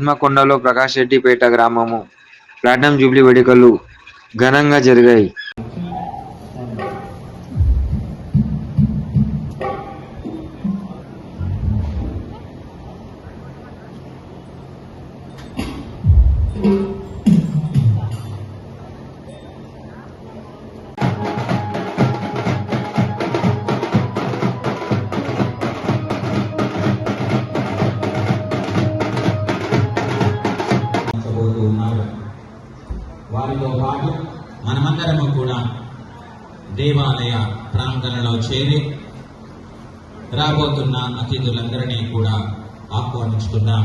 హన్మకొండలో ప్రకాష్ రెడ్డిపేట గ్రామము. Platinum Jubilee వేడుకలు ఘనంగా జరిగాయి. అందరము కూడా దేవాలయ ప్రాంగణంలో చేరి రాబోతున్న అతిథులందరినీ కూడా ఆహ్వానించుకున్నాం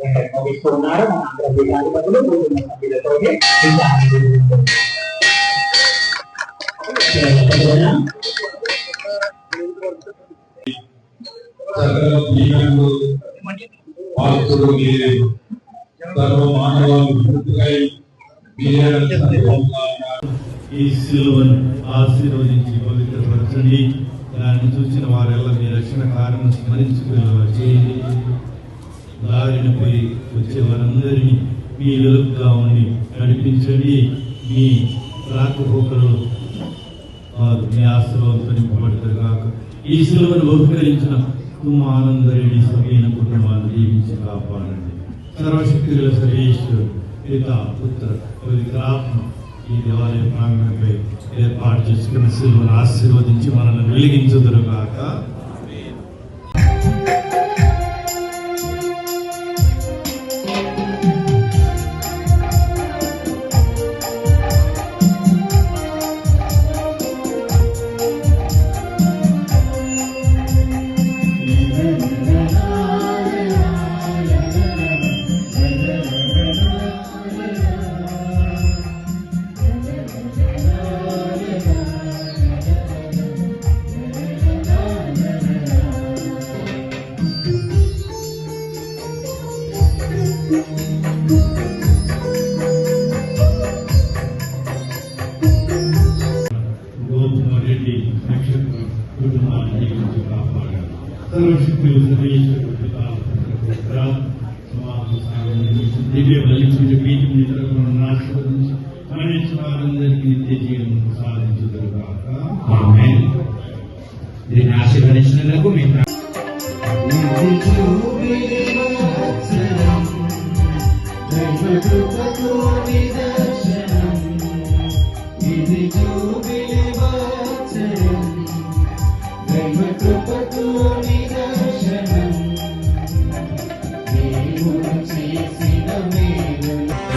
తప్పకుండా ముగిస్తున్నారు మన అందరం విధానిపతులు కూర్చున్న సభ్యులతో సకల దీనులు పాత్రుడు మీరే సర్వ మానవాలు పూర్తిగా మీరే సర్వంగా ఈ శిలువను ఆశీర్వదించి పవిత్రపరచండి దాన్ని చూసిన వారెల్లా మీ రక్షణ కారణం స్మరించుకునేలా చేయండి పోయి వచ్చే వారందరినీ మీ వెలుగుగా ఉండి నడిపించండి. మీ రాకపోకలు వారు మీ ఆశీర్వాదంతో నింపబడతారు కాక ఈ శిలువను బహుకరించిన కుమానంద రెడ్డి సమైన కుటుంబాన్ని జీవించి కాపాడండి. సర్వశక్తి గల సర్వేశ్వరుడు పిత పుత్ర పవిత్రాత్మ ఈ దేవాలయ ప్రాంగణంపై ఏర్పాటు చేసుకున్న శిలువను ఆశీర్వదించి మనల్ని వెలిగించుదురు సర్వశక్తులు సర్వేశ్వరుడు దివ్య బలించి వీటి నిద్రలను ఆశీర్వదించి మరణించిన వారందరికీ నిత్య జీవనం సాధించుదరుగాక దీన్ని ఆశీర్వదించినందుకు మీ